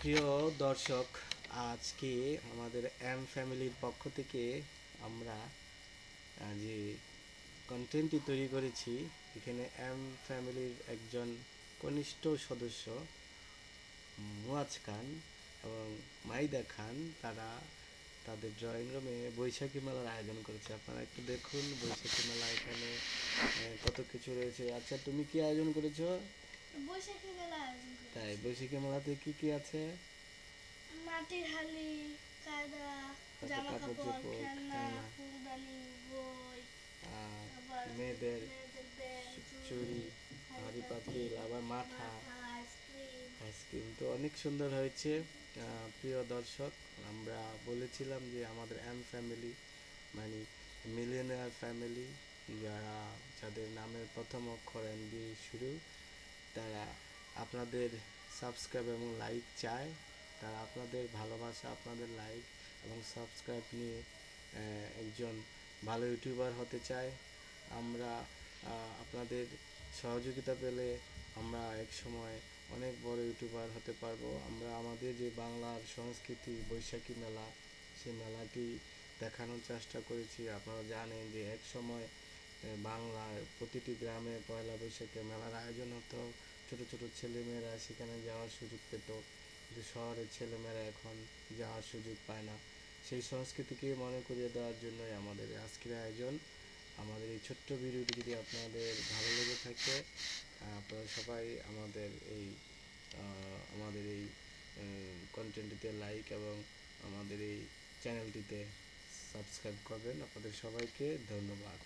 প্রিয় দর্শক, আজকে আমাদের এম ফ্যামিলির পক্ষ থেকে আমরা যে কন্টেন্টটি তৈরি করেছি, এখানে এম ফ্যামিলির একজন কনিষ্ঠ সদস্য, মুয়াজ খান এবং মাইদা খান, তারা তাদের ড্রয়িং রুমে বৈশাখী মেলার আয়োজন করেছে। আপনারা একটু দেখুন বৈশাখী মেলা এখানে কত কিছু রয়েছে। আচ্ছা তুমি কি আয়োজন করেছ? বৈশাখী মেলা তাই বৈশাখী মেলাতে কি কি আছে? মাটির হালি কাদা জামা কাপড় খেলনা। ফুলদানি বই আবার মেয়েদের চুড়ি হাড়ি পাতিল আবার মাথা আইসক্রিম। তো অনেক সুন্দর হয়েছে। প্রিয় দর্শক আমরা বলেছিলাম যে আমাদের এম ফ্যামিলি মানে মিলিয়নার ফ্যামিলি যারা যাদের নামের প্রথম অক্ষর এম দিয়ে শুরু তারা আপনাদের সাবস্ক্রাইব এবং লাইক চায়, তারা আপনাদের ভালোবাসা, আপনাদের লাইক এবং সাবস্ক্রাইব নিয়ে একজন ভালো ইউটিউবার হতে চায়। আমরা আপনাদের সহযোগিতা পেলে আমরা এক সময় অনেক বড় ইউটিউবার হতে পারব। আমরা আমাদের যে বাংলার সংস্কৃতি, বৈশাখী মেলা, সেই মেলাটি দেখানোর চেষ্টা করেছি। আপনারা জানেন যে এক সময় বাংলার প্রতিটি গ্রামে পয়লা বৈশাখে মেলার আয়োজন হতো। ছোট ছোট ছেলেমেয়েরা সেখানে যাওয়ার সুযোগ পেত। কিন্তু শহরের ছেলেমেয়েরা এখন যাওয়ার সুযোগ পায় না। সেই সংস্কৃতিকে মনে করিয়ে দেওয়ার জন্যই আমাদের আজকের আয়োজন। আমাদের এই ছোট্ট ভিডিওটি যদি আপনাদের ভালো লেগে থাকে আপনারা সবাই আমাদের এই আমাদের এই কন্টেন্টটিতে লাইক এবং আমাদের এই চ্যানেলটিতে সাবস্ক্রাইব করবেন। আপনাদের সবাইকে ধন্যবাদ।